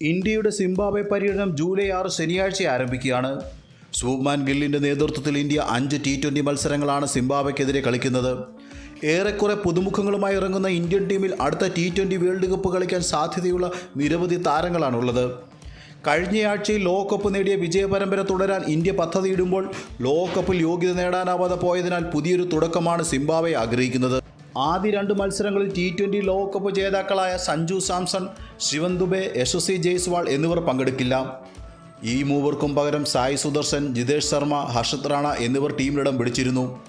ഇന്ത്യയുടെ സിംബാബ്വെ പര്യടനം ജൂലൈ ആറ് ശനിയാഴ്ച ആരംഭിക്കുകയാണ്. സൂബ്മാൻ ഗില്ലിന്റെ നേതൃത്വത്തിൽ ഇന്ത്യ അഞ്ച് ടി ട്വന്റി മത്സരങ്ങളാണ് സിംബാബ്വെക്കെതിരെ കളിക്കുന്നത്. ഏറെക്കുറെ പുതുമുഖങ്ങളുമായി ഇറങ്ങുന്ന ഇന്ത്യൻ ടീമിൽ അടുത്ത ടി ട്വന്റി വേൾഡ് കപ്പ് കളിക്കാൻ സാധ്യതയുള്ള നിരവധി താരങ്ങളാണുള്ളത്. കഴിഞ്ഞയാഴ്ചയിൽ ലോകകപ്പ് നേടിയ വിജയപരമ്പര തുടരാൻ ഇന്ത്യ പദ്ധതിയിടുമ്പോൾ ലോകകപ്പിൽ യോഗ്യത നേടാനാവാതെ പോയതിനാൽ പുതിയൊരു തുടക്കമാണ് സിംബാബ്വെ ആഗ്രഹിക്കുന്നത്. ആദ്യ രണ്ട് മത്സരങ്ങളിൽ ടി ട്വന്റി ലോകകപ്പ് ജേതാക്കളായ സഞ്ജു സാംസൺ ശിവൻ ദുബെ യശസ്വി ജയ്സ്വാൾ എന്നിവർ പങ്കെടുക്കില്ല. ഈ മൂവർക്കും പകരം സായി സുദർശൻ ജിതേഷ് ശർമ്മ ഹർഷത് റാണ എന്നിവർ ടീമിലിടം പിടിച്ചിരുന്നു.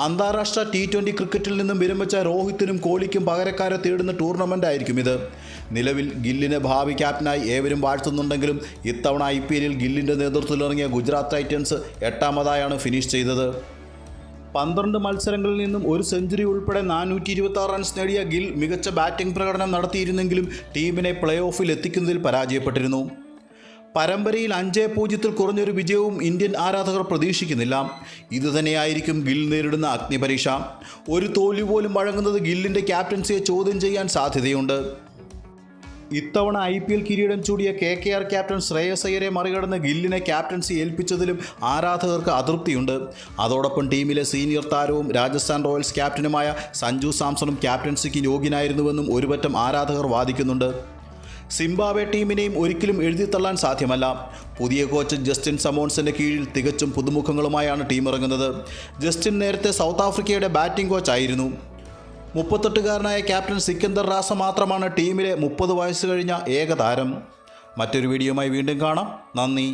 അന്താരാഷ്ട്ര ടി ട്വന്റി ക്രിക്കറ്റിൽ നിന്നും വിരമിച്ച രോഹിത്തിനും കോഹ്ലിക്കും പകരക്കാരെ തേടുന്ന ടൂർണമെന്റ് ആയിരിക്കും ഇത്. നിലവിൽ ഗില്ലിനെ ഭാവി ക്യാപ്റ്റനായി ഏവരും വാഴ്ത്തുന്നുണ്ടെങ്കിലും ഇത്തവണ ഐ പി എല്ലിൽ ഗില്ലിന്റെ നേതൃത്വത്തിലിറങ്ങിയ ഗുജറാത്ത് ടൈറ്റൻസ് എട്ടാമതായാണ് ഫിനിഷ് ചെയ്തത്. പന്ത്രണ്ട് മത്സരങ്ങളിൽ നിന്നും ഒരു സെഞ്ചുറി ഉൾപ്പെടെ നാനൂറ്റി ഇരുപത്തി ആറ് റൺസ് നേടിയ ഗിൽ മികച്ച ബാറ്റിംഗ് പ്രകടനം നടത്തിയിരുന്നെങ്കിലും ടീമിനെ പ്ലേ ഓഫിൽ എത്തിക്കുന്നതിൽ പരാജയപ്പെട്ടിരുന്നു. പരമ്പരയിൽ അഞ്ചേ പൂജ്യത്തിൽ കുറഞ്ഞൊരു വിജയവും ഇന്ത്യൻ ആരാധകർ പ്രതീക്ഷിക്കുന്നില്ല. ഇതുതന്നെയായിരിക്കും ഗിൽ നേരിടുന്ന അഗ്നിപരീക്ഷ. ഒരു തോൽവി പോലും വഴങ്ങുന്നത് ഗില്ലിന്റെ ക്യാപ്റ്റൻസിയെ ചോദ്യം ചെയ്യാൻ സാധ്യതയുണ്ട്. ഇത്തവണ ഐ പി എൽ കിരീടം ചൂടിയ K K R captain Shreyas അയ്യരെ മറികടന്ന് ഗില്ലിനെ ക്യാപ്റ്റൻസി ഏൽപ്പിച്ചതിലും ആരാധകർക്ക് അതൃപ്തിയുണ്ട്. അതോടൊപ്പം ടീമിലെ സീനിയർ താരവും രാജസ്ഥാൻ റോയൽസ് ക്യാപ്റ്റനുമായ സഞ്ജു സാംസണും ക്യാപ്റ്റൻസിക്ക് യോഗ്യനായിരുന്നുവെന്നും ഒരുപറ്റം ആരാധകർ വാദിക്കുന്നുണ്ട്. സിംബാബെ ടീമിനെയും ഒരിക്കലും എഴുതിത്തള്ളാൻ സാധ്യമല്ല. പുതിയ കോച്ച് ജസ്റ്റിൻ സമോൺസിന്റെ കീഴിൽ തികച്ചും പുതുമുഖങ്ങളുമായാണ് ടീം ഇറങ്ങുന്നത് ജസ്റ്റിൻ നേരത്തെ സൗത്ത് ആഫ്രിക്കയുടെ ബാറ്റിംഗ് കോച്ചായിരുന്നു. മുപ്പത്തെട്ടുകാരനായ ക്യാപ്റ്റൻ സിക്കന്ദർ റാസ മാത്രമാണ് ടീമിലെ മുപ്പത് വയസ്സ് കഴിഞ്ഞ ഏക താരം മറ്റൊരു വീഡിയോയുമായി വീണ്ടും കാണാം. നന്ദി.